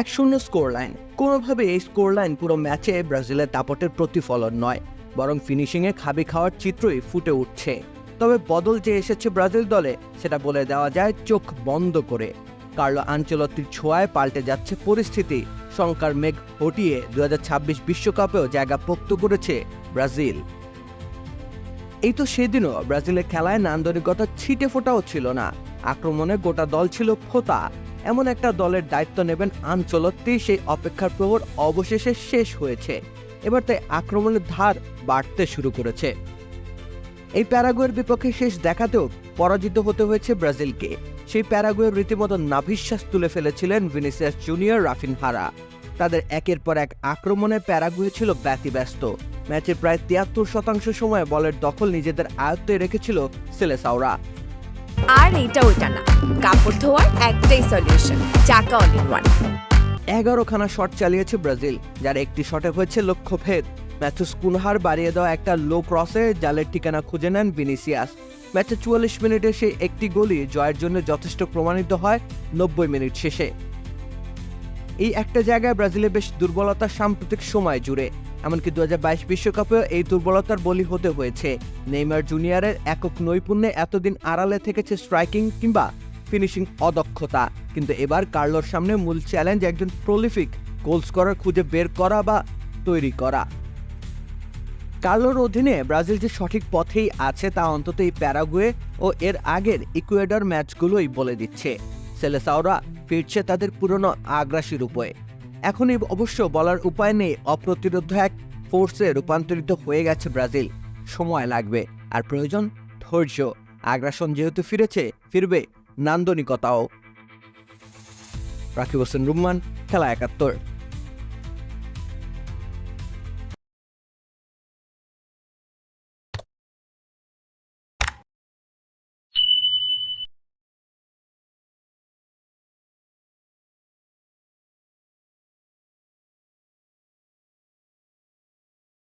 এক শূন্য score line কোনোভাবে এই স্কোর লাইন পুরো ম্যাচে ব্রাজিলের দাপটের প্রতিফলন নয়, বরং ফিনিশিংয়ে খাবি খাওয়ার চিত্রই ফুটে উঠছে। তবে বদল যে এসেছে ব্রাজিল দলে, সেটা বলে দেওয়া যায় চোখ বন্ধ করে। কার্লো আঞ্চলতির ছোঁয়ায় পাল্টে যাচ্ছে পরিস্থিতি। শঙ্কার মেঘ হটিয়ে দু বিশ্বকাপেও জায়গা পোক্ত করেছে ব্রাজিল। এই তো সেদিনও ব্রাজিলের খেলায় নান্দনিকতা ছিটে ফোটাও ছিল না। আক্রমণে গোটা দল ছিল ফোতা। এমন একটা দলের দায়িত্ব নেবেন আঞ্চলত্তি সেই অপেক্ষার প্রহর অবশেষে শেষ হয়েছে। এবার তাই আক্রমণের ধার বাড়তে শুরু করেছে। এই প্যারাগুয়ের বিপক্ষে শেষ দেখাতেও পরাজিত হতে হয়েছে ব্রাজিলকে। সেই প্যারাগুয়ের রীতিমতো নাভিশ্বাস তুলে ফেলেছিলেন ভিনিসিয়াস জুনিয়র রাফিনহারা। তাদের একের পর এক আক্রমণে প্যারাগুয়ে ছিল ব্যতিব্যস্ত। ম্যাচে প্রায় তিয়াত্তর শতাংশ সময় বলের দখল নিজেদের আয়ত্তে রেখেছিল সেলেসাওরা। আর এইটা ওইটা না। কাপড় ধোয়ার একটাই সলিউশন চাকা অল ইন ওয়ান এগারোখানা শট চালিয়েছে ব্রাজিল, যার একটি শটে হয়েছে লক্ষ্যভেদ। ম্যাথুস কুনহার বাড়িয়ে দেওয়া একটা লো ক্রসে জালের ঠিকানা খুঁজে নেন ভিনিসিয়াস। ম্যাচে চুয়াল্লিশ মিনিটে সেই একটি গোলই জয়ের জন্য যথেষ্ট প্রমাণিত হয় নব্বই মিনিট শেষে। এই একটা জায়গায় ব্রাজিলের বেশ দুর্বলতার সাম্প্রতিক সময় জুড়ে, এমনকি দু বাইশ বিশ্বকাপেও এই দুর্বলতার বলি হতে হয়েছে। নেইমার জুনিয়রের একক নৈপুণ্যে এতদিন আড়ালে থেকেছে স্ট্রাইকিং কিংবা ফিনিশিং অদক্ষতা। কিন্তু এবার কার্লোর সামনে মূল চ্যালেঞ্জ একজন প্রলিফিক গোল স্কোরার খুঁজে বের করা বা তৈরি করা। কার্লোর অধীনে ব্রাজিল যে সঠিক পথেই আছে তা অন্তত এই প্যারাগুয়ে ও এর আগের ইকুয়েডর ম্যাচগুলোই বলে দিচ্ছে। সেলেসাওরা ফিরছে তাদের পুরনো আগ্রাসী রূপে এখনই অবশ্য বলার উপায় নেই, অপ্রতিরোধ এক ফোর্সে রূপান্তরিত হয়ে গেছে ব্রাজিল। সময় লাগবে, আর প্রয়োজন ধৈর্য। আগ্রাসন যেহেতু ফিরেছে, ফিরবে নান্দনিকতাও। রাকিব হোসেন, রুম্মান, খেলা একাত্তর।